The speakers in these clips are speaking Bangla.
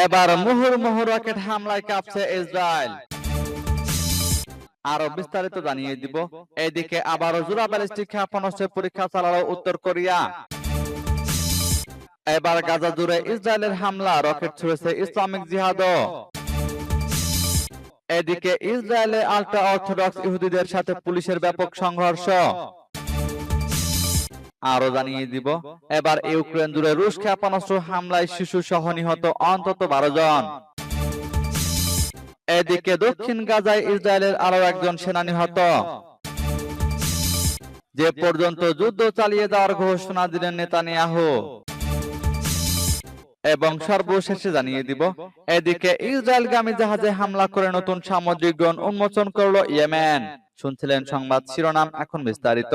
এবার মুহুর মুহুর রকেট হামলায় কাঁপছে ইসরায়েল। আরও বিস্তারিত জানিয়ে দিব। এদিকে আবারও জোড়া ব্যালিস্টিক ক্ষেপণাস্ত্রের পরীক্ষা চালালো উত্তর কোরিয়া। এবার গাজা জুড়ে ইসরায়েলের হামলা রকেট ছুড়েছে ইসলামিক জিহাদও। এদিকে ইসরায়েলে আল্ট্রা অর্থোডক্স ইহুদিদের সাথে পুলিশের ব্যাপক সংঘর্ষ। আরও জানিয়ে দিব। এবার ইউক্রেন জুড়ে রুশ ক্ষেপণাস্ত্র হামলায় শিশু সহ নিহত অন্তত বারো জন। এদিকে দক্ষিণ গাজায় ইসরায়েলের আরও একজন সেনা নিহত। যে পর্যন্ত যুদ্ধ চালিয়ে যাওয়ার ঘোষণা দিলেন নেতানিয়াহু। এবং সর্বশেষে জানিয়ে দিব, এদিকে ইসরায়েলগামী জাহাজে হামলা করে নতুন সামুদ্রিক ড্রোন উন্মোচন করল ইয়েমেন। শুনছিলেন সংবাদ শিরোনাম এখন বিস্তারিত।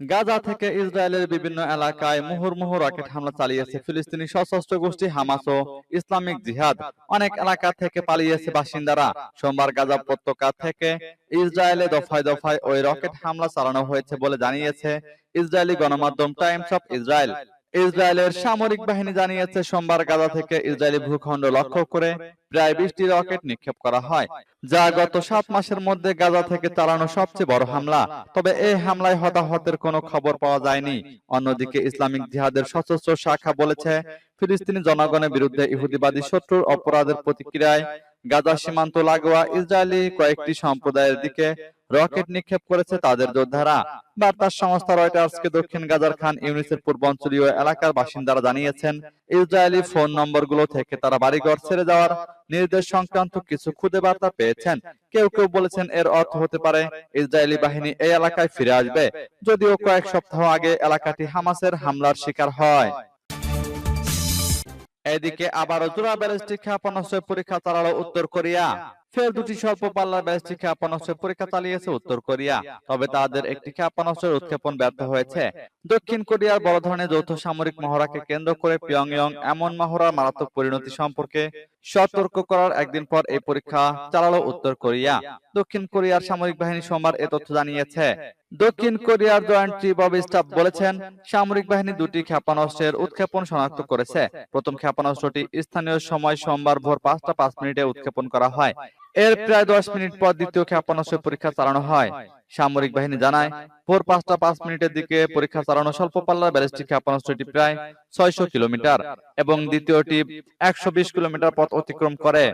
গাজা থেকে ইসরায়েলের বিভিন্ন এলাকায় মুহুর্মুহু রকেট হামলা চালিয়েছে ফিলিস্তিনি সশস্ত্র গোষ্ঠী হামাস ও ইসলামিক জিহাদ। অনেক এলাকা থেকে পালিয়েছে বাসিন্দারা। সোমবার গাজা উপত্যকা থেকে ইসরায়েলে দফায় দফায় ওই রকেট হামলা চালানো হয়েছে বলে জানিয়েছে ইসরায়েলি গণমাধ্যম টাইমস অফ ইসরায়েল। ইসরায়েলের সামরিক বাহিনী জানিয়েছে সোমবার গাজা থেকে ইসরায়েলি ভূখণ্ড লক্ষ্য করে প্রায় বিশটি রকেট নিক্ষেপ করা হয় যা গত সাত মাসের মধ্যে গাজা থেকে চালানো সবচেয়ে বড় হামলা। তবে এই হামলায় হতাহতের কোনো খবর পাওয়া যায়নি। অন্যদিকে ইসলামিক জিহাদের সশস্ত্র শাখা বলেছে ফিলিস্তিনি জনগণের বিরুদ্ধে ইহুদিবাদী শত্রুর অপরাধের প্রতিক্রিয়ায় গাজা সীমান্ত লাগোয়া ইসরায়েলি কয়েকটি সম্প্রদায়ের দিকে রকেট নিক্ষেপ করেছে তাদের যোদ্ধারা। বার্তা সংস্থা রয়টার্সকে দক্ষিণ গাজার খান ইউনিসের পূর্বাঞ্চলীয় এলাকার বাসিন্দারা জানিয়েছেন, ইসরায়েলি ফোন নম্বরগুলো থেকে তারা বাড়িঘর ছেড়ে যাওয়ার নির্দেশ সংক্রান্ত কিছু খুদে বার্তা পেয়েছেন। কেউ কেউ বলেছেন এর অর্থ হতে পারে, ইসরায়েলি বাহিনী এই এলাকায় ফিরে আসবে, যদিও কয়েক সপ্তাহ আগে এলাকাটি হামাসের হামলার শিকার হয়। এদিকে আবারও জোড়া ব্যালিস্টিক ক্ষেপণাস্ত্রের পরীক্ষা চালালো উত্তর কোরিয়া। ফের দুটি স্বল্প পাল্লার ব্যালিস্টিক ক্ষেপণাস্ত্রের পরীক্ষা চালিয়েছে উত্তর কোরিয়া। তবে তাদের একটি ক্ষেপণাস্ত্রের উৎক্ষেপণ ব্যর্থ হয়েছে। দক্ষিণ কোরিয়ার বড় ধরনের যৌথ সামরিক মহড়াকে কেন্দ্র করে পিয়ংইয়ং এমন মহড়ার মারাত্মক পরিণতি সম্পর্কে সতর্ক করার একদিন পর এই পরীক্ষা চালালো উত্তর কোরিয়া। দক্ষিণ কোরিয়ার সামরিক বাহিনী সোমবার এ তথ্য জানিয়েছে। দক্ষিণ কোরিয়ার জয়েন্ট চিফ অব স্টাফ বলেছেন, সামরিক বাহিনী দুটি ক্ষেপণাস্ত্রের উৎক্ষেপণ শনাক্ত করেছে। প্রথম ক্ষেপণাস্ত্রটি স্থানীয় সময় সোমবার ভোর পাঁচটা পাঁচ মিনিটে উৎক্ষেপণ করা হয়। এর প্রায় দশ মিনিট পর দ্বিতীয় ক্ষেপণাস্ত্র পরীক্ষা চালানো হয়। সামরিক বাহিনী জানায় ভোর পাঁচটা পাঁচ মিনিটের দিকে পরীক্ষা চালানো স্বল্প পাল্লার ব্যালিস্টিক ক্ষেপণাস্ত্রটি প্রায় ছয়শো কিলোমিটার এবং দ্বিতীয়টি একশো বিশ কিলোমিটার পথ অতিক্রম করে।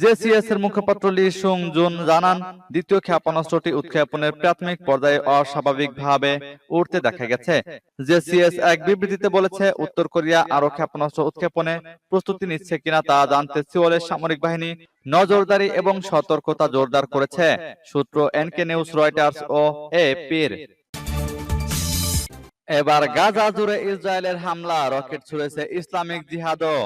জেসিএস এর মুখপাত্র লি সুং জুন জানান দ্বিতীয় ক্ষেপণাস্ত্রটি উৎক্ষেপণের প্রাথমিক পর্যায়ে অস্বাভাবিকভাবে উঠতে দেখা গেছে। জেসিএস এক বিবৃতিতে বলেছে উত্তর কোরিয়া আরও ক্ষেপণাস্ত্র উৎক্ষেপণে প্রস্তুতি নিচ্ছে কিনা তা জানতে সিওলের সামরিক বাহিনী নজরদারি এবং সতর্কতা জোরদার করেছে সূত্র এনকে নিউজ রয়টার্স ও এ পীর এবার গাজা জুড়ে ইসরায়েলের হামলা রকেট ছুড়েছে ইসলামিক জিহাদও।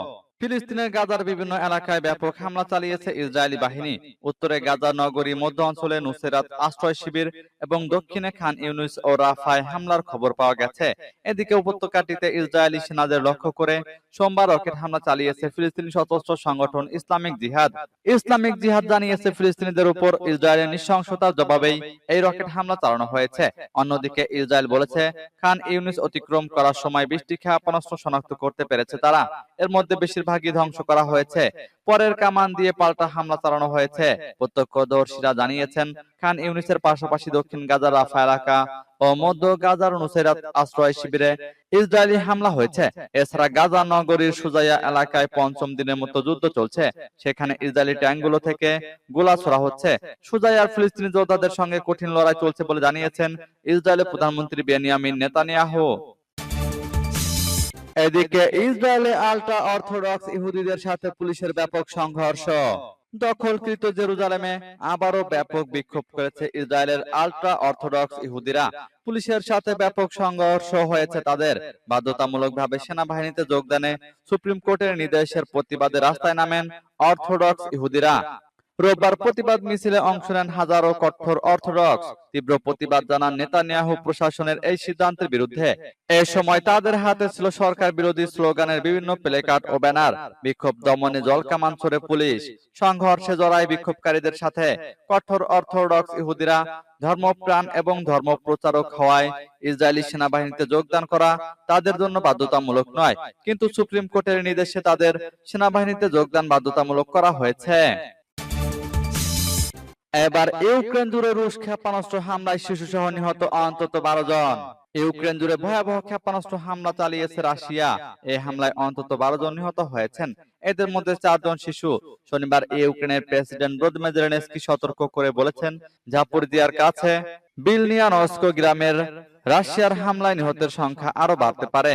ফিলিস্তিনের গাজার বিভিন্ন এলাকায় ব্যাপক হামলা চালিয়েছে ইসরায়েলি বাহিনী। উত্তরে গাজা নগরী মধ্য অঞ্চলে নুসেরাত আশ্রয় শিবির এবং দক্ষিণে খান ইউনুস ও রাফায় হামলার খবর পাওয়া গেছে। এদিকে উপত্যকাটিতে ইসরায়েলি সেনাদের লক্ষ্য করে সোমবার রকেট হামলা চালিয়েছে ফিলিস্তিনি সশস্ত্র সংগঠন ইসলামিক জিহাদ। ইসলামিক জিহাদ জানিয়েছে ফিলিস্তিনিদের উপর ইসরায়েলের নৃশংসতার জবাবেই এই রকেট হামলা চালানো হয়েছে। অন্যদিকে ইসরায়েল বলেছে, খান ইউনুস অতিক্রম করার সময় বৃষ্টি ক্ষেপণাস্ত্র শনাক্ত করতে পেরেছে তারা। এর মধ্যে বেশিরভাগই ধ্বংস করা হয়েছে। পরের কামান দিয়ে পাল্টা হামলা চালানো হয়েছে। প্রত্যক্ষদর্শীরা জানিয়েছেন, খান ইউনিসের পাশাপাশি দক্ষিণ গাজার রাফা এলাকা ও মধ্য গাজার নুসেরাত আশ্রয় শিবিরে ইসরায়েলি হামলা হয়েছে। এছাড়া গাজা নগরীর সুজাইয়া এলাকায় পঞ্চম দিনের মতো যুদ্ধ চলছে। সেখানে ইসরায়েলি ট্যাঙ্কগুলো থেকে গোলা ছোড়া হচ্ছে। সুজাইয়ার ফিলিস্তিনি যোদ্ধাদের সঙ্গে কঠিন লড়াই চলছে বলে জানিয়েছেন ইসরায়েলের প্রধানমন্ত্রী বেনিয়ামিন নেতানিয়াহু। এদিকে ইসরায়েলে আল্ট্রা অর্থোডক্স ইহুদিদের সাথে পুলিশের ব্যাপক সংঘর্ষ। দখলকৃত জেরুজালেমে আবারও ব্যাপক বিক্ষোভ করেছে ইসরায়েলের আল্ট্রা অর্থোডক্স ইহুদিরা। পুলিশের সাথে ব্যাপক সংঘর্ষ হয়েছে তাদের। বাধ্যতামূলকভাবে সেনাবাহিনীতে যোগদানে সুপ্রিম কোর্টের নির্দেশের প্রতিবাদে রাস্তায় নামেন অর্থোডক্স ইহুদিরা। রোববার প্রতিবাদ মিছিলে অংশ নেন হাজারো কঠোর অর্থোডক্স। তীব্র প্রতিবাদ জানান নেতানিয়াহু প্রশাসনের এই সিদ্ধান্তের বিরুদ্ধে। এ সময় তাদের হাতে ছিল সরকার বিরোধী স্লোগানের বিভিন্ন প্লেকার্ড ও ব্যানার। বিক্ষোভ দমনে জলকামান ছড়ে পুলিশ। সংঘর্ষে জড়ায় বিক্ষোভকারীদের সাথে কঠোর অর্থোডক্স ইহুদিরা। ধর্মপ্রাণ এবং ধর্ম প্রচারক হওয়ায় ইসরায়েলি সেনাবাহিনীতে যোগদান করা তাদের জন্য বাধ্যতামূলক নয়। কিন্তু সুপ্রিম কোর্টের নির্দেশে তাদের সেনাবাহিনীতে যোগদান বাধ্যতামূলক করা হয়েছে। এবার ইউক্রেন জুড়ে রুশ ক্ষেপণাস্ত্র হামলায় শিশু সহ নিহত অন্তত বারো জন। ইউক্রেন জুড়ে ভয়াবহ ক্ষেপণাস্ত্র হামলা চালিয়েছে রাশিয়া। এই হামলায় অন্তত বারো জন নিহত হয়েছেন। এদের মধ্যে চারজন শিশু। শনিবার ইউক্রেনের প্রেসিডেন্ট ভ্লাদিমির জেলেনস্কি সতর্ক করে বলেছেন জাপুরদিয়ার কাছে বিলনিয়ানস্ক গ্রামের রাশিয়ার হামলায় নিহতের সংখ্যা আরও বাড়তে পারে।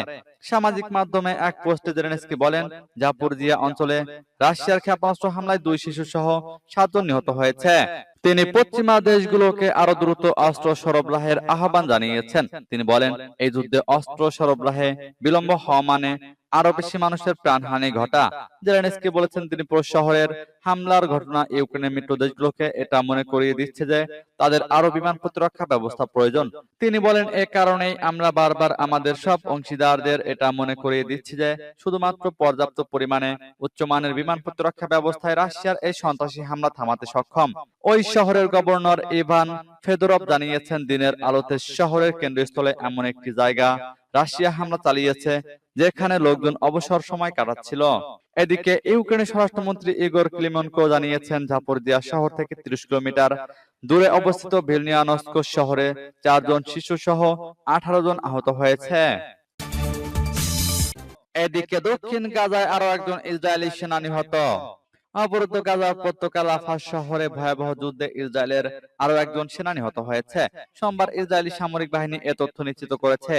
সামাজিক মাধ্যমে এক পোস্টে জেলেনস্কি বলেন জাপুরজিয়া অঞ্চলে রাশিয়ার ক্ষেপণাস্ত্র হামলায় দুই শিশু সহ সাতজন নিহত হয়েছে তিনি পশ্চিমা দেশগুলোকে আরও দ্রুত অস্ত্র সরবরাহের আহ্বান জানিয়েছেন। তিনি বলেন, এই যুদ্ধে অস্ত্র সরবরাহে বিলম্ব হওয়া মানে আরও বেশি মানুষের প্রাণহানি ঘটা। জেলেনস্কি বলেছেন তিনি পুরো শহরের হামলার ঘটনা ইউক্রেনের মিত্র দেশগুলোকে এটা মনে করিয়ে দিচ্ছে যে তাদের আরও বিমান প্রতিরক্ষা ব্যবস্থা প্রয়োজন। তিনি বলেন এ কারণেই আমরা বারবার আমাদের সব অংশীদারদের এটা মনে করিয়ে দিচ্ছি যে শুধুমাত্র পর্যাপ্ত পরিমাণে উচ্চমানের বিমান প্রতিরক্ষা ব্যবস্থায় রাশিয়ার এই সন্ত্রাসী হামলা থামাতে সক্ষম। ওই শহরের গভর্নর ইভান ফেদরভ জানিয়েছেন দিনের আলোতে শহরের কেন্দ্রস্থলে এমন একটি জায়গা রাশিয়া হামলা চালিয়েছে, যেখানে লোকজন অবসর সময় কাটাচ্ছিল। এদিকে ইউক্রেনের স্বরাষ্ট্রমন্ত্রী ইগোর ক্লিমনকো জানিয়েছেন, জাপরদিয়া শহর থেকে ত্রিশ কিলোমিটার দূরে অবস্থিত ভিলনিয়ানস্ক শহরে চারজন শিশু সহ আঠারো জন আহত হয়েছে। এদিকে দক্ষিণ গাজায় আরও একজন ইসরায়েলি সেনা নিহত অবরুদ্ধ গাজার উপত্যকা লাফাস শহরে ভয়াবহ যুদ্ধে ইসরায়েলের আরও একজন সেনা নিহত হয়েছে। সোমবার ইসরায়েলি সামরিক বাহিনী এ তথ্য নিশ্চিত করেছে।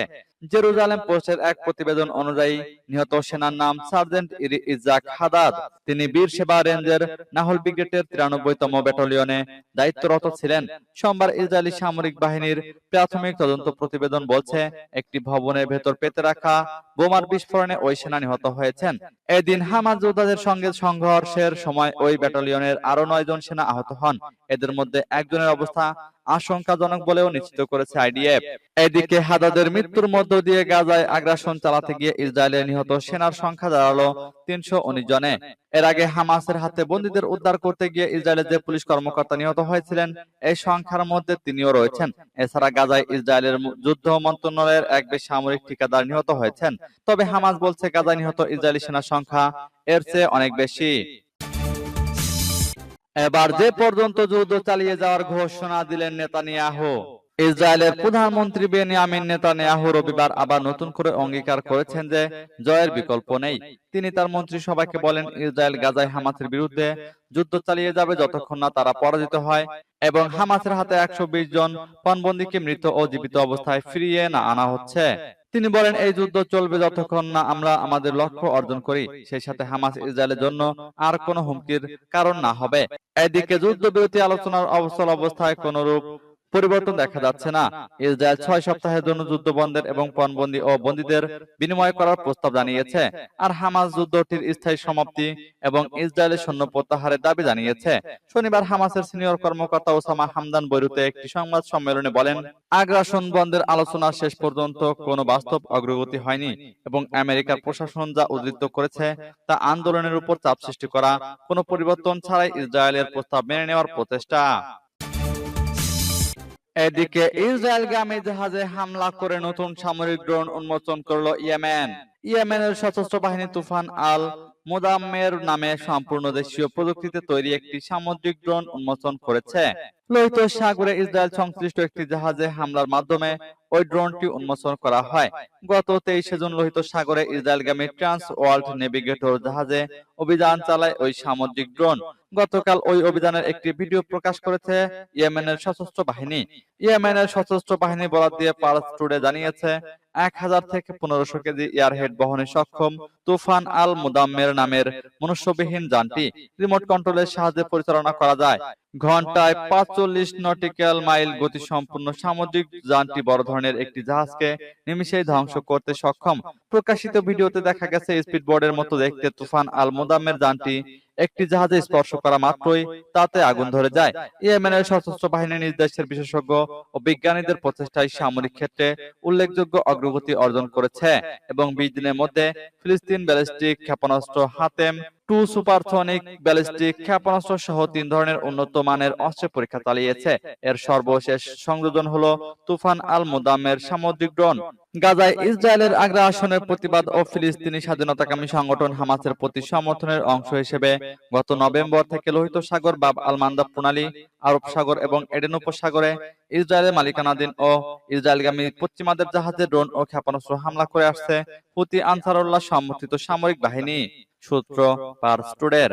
জেরুজালেম পোস্টের এক প্রতিবেদন অনুযায়ী নিহত সেনার নাম সার্জেন্ট ইজাক হাদাদ। তিনি বীর সেবা রেঞ্জের নাহল ব্রিগেডের তিরানব্বইতম ব্যাটালিয়নে দায়িত্বরত ছিলেন। সোমবার ইসরায়েলি সামরিক বাহিনীর প্রাথমিক তদন্ত প্রতিবেদন বলছে একটি ভবনের ভেতর পেতে রাখা বোমার বিস্ফোরণে ওই সেনা নিহত হয়েছেন। এদিন হামাজ যোদ্ধাদের সঙ্গে সংঘর্ষের সময় ওই ব্যাটালিয়নের আরও নয় জন সেনা আহত হন। এদের মধ্যে একজনের অবস্থা আশঙ্কাজনক বলেও নিশ্চিত করেছে আইডিএফ। এদিকে হাদাদের মৃত্যুর মধ্য দিয়ে গাজায় আগ্রাসন চালাতে গিয়ে ইসরায়েলের নিহত সেনার সংখ্যা দাঁড়াল তিনশো উনিশ জনে। এর আগে হামাসের হাতে বন্দীদের উদ্ধার করতে গিয়ে ইসরায়েলের যে পুলিশ কর্মকর্তা নিহত হয়েছিলেন এই সংখ্যার মধ্যে তিনিও রয়েছেন। এছাড়া গাজায় ইসরায়েলের যুদ্ধ মন্ত্রণালয়ের এক বেসামরিক ঠিকাদার নিহত হয়েছেন। তবে হামাস বলছে গাজায় নিহত ইসরায়েলি সেনার সংখ্যা এর চেয়ে অনেক বেশি। এবার যে পর্যন্ত যুদ্ধ চালিয়ে যাওয়ার ঘোষণা দিলেন নেতানিয়াহু ইসরায়েলের প্রধানমন্ত্রী বেনিয়ামিন নেতানিয়াহু রবিবার আবার নতুন করে অঙ্গীকার করেছেন যে জয়ের বিকল্প নেই। তিনি তার মন্ত্রিসভাকে বলেন ইসরায়েল গাজায় হামাসের বিরুদ্ধে যুদ্ধ চালিয়ে যাবে যতক্ষণ না তারা পরাজিত হয় এবং হামাসের হাতে একশো জন পণবন্দীকে মৃত ও জীবিত অবস্থায় ফিরিয়ে না আনা হচ্ছে। তিনি বলেন এই যুদ্ধ চলবে যতক্ষণ না আমরা আমাদের লক্ষ্য অর্জন করি সেই সাথে হামাস ইসরায়েলের জন্য আর কোনো হুমকির কারণ না হবে। এদিকে যুদ্ধবিরতি আলোচনার অবসর অবস্থায় কোন রূপ পরিবর্তন দেখা যাচ্ছে না। ইসরায়েল ছয় সপ্তাহের জন্য যুদ্ধ বন্ধের এবং পণবন্দী ও বন্দীদের বিনিময় করার প্রস্তাব জানিয়েছে। আর হামাস যুদ্ধটির স্থায়ী সমাপ্তি এবং ইসরায়েলের সৈন্য প্রত্যাহারের দাবি জানিয়েছে। শনিবার হামাসের সিনিয়র কর্মকর্তা ওসামা হামদান বৈরুতে একটি সংবাদ সম্মেলনে বলেন আগ্রাসন বন্ধের আলোচনা শেষ পর্যন্ত কোনো বাস্তব অগ্রগতি হয়নি এবং আমেরিকার প্রশাসন যা উদ্ধৃত করেছে তা আন্দোলনের উপর চাপ সৃষ্টি করা কোনো পরিবর্তন ছাড়াই ইসরায়েলের প্রস্তাব মেনে নেওয়ার প্রচেষ্টা এদিকে ইসরায়েলগামী জাহাজে হামলা করে নতুন সামরিক ড্রোন উন্মোচন করল ইয়েমেন। ইয়েমেনের সশস্ত্র বাহিনী তুফান আল মোদাম্মের নামে সম্পূর্ণ দেশীয় প্রযুক্তিতে তৈরি একটি সামুদ্রিক ড্রোন উন্মোচন করেছে। লোহিত সাগরে ইসরায়েল সংশ্লিষ্ট একটি জাহাজে হামলার মাধ্যমে ওই ড্রোনটি উন্মোচন করা হয়। গত তেইশে জুন লোহিত সাগরে ইসরায়েলগামী ট্রান্স ওয়ার্ল্ড নেভিগেটর জাহাজে অভিযান চালায় ওই সামুদ্রিক ড্রোন গতকাল ওই অভিযানের একটি ভিডিও প্রকাশ করেছে ইয়েমেনের সশস্ত্র বাহিনী। ইয়েমেনের সশস্ত্র বাহিনী বরাদ দিয়ে পার্স টুডে জানিয়েছে এক হাজার থেকে পনেরোশো কেজি এয়ারহেড বহনে সক্ষম তুফান আল মুদাম্মের নামের মনুষ্যবিহীন যানটি। রিমোট কন্ট্রোলের সাহায্যে পরিচালনা করা যায়। ঘন্টায় পাঁচচল্লিশ নটিক্যাল মাইল গতি সম্পূর্ণ সামুদ্রিক যানটি বড় ধরনের একটি জাহাজকে নিমিষেই ধ্বংস করতে সক্ষম। প্রকাশিত ভিডিওতে দেখা গেছে স্পিড বোর্ডের মতো দেখতে তুফান আল মোদামের যানটি। একটি জাহাজে স্পর্শ করা মাত্রই তাতে আগুন ধরে যায়। ইয়েমেনের সশস্ত্র বাহিনী নিজ দেশের বিশেষজ্ঞ ও বিজ্ঞানীদের প্রচেষ্টায় সামরিক ক্ষেত্রে উল্লেখযোগ্য অগ্রগতি অর্জন করেছে এবং বিশ দিনের মধ্যে ফিলিস্তিন ব্যালিস্টিক ক্ষেপণাস্ত্র হাতেম টু সুপারসনিক ব্যালিস্টিক ক্ষেপণাস্ত্র সহ তিন ধরনের উন্নত মানের অস্ত্রের পরীক্ষা চালিয়েছে। এর সর্বশেষ সংযোজন হলো তুফান আল মুদামের সামুদ্রিক ড্রোন। গাজায় ইসরায়েলের আগ্রাসনের প্রতিবাদ ও ফিলিস্তিনি স্বাধীনতাকামী সংগঠন হামাসের প্রতি সমর্থনের অংশ হিসেবে গত নভেম্বর থেকে লোহিত সাগর বাব আল মান্দাব প্রণালী আরব সাগর এবং এডেন উপসাগরে ইসরায়েলের মালিকানাধীন ও ইসরায়েলগামী পশ্চিমাদের জাহাজে ড্রোন ও ক্ষেপণাস্ত্র হামলা করে আসছে হুতি আনসারুল্লাহ সমর্থিত সামরিক বাহিনী সূত্র পার স্টুডের।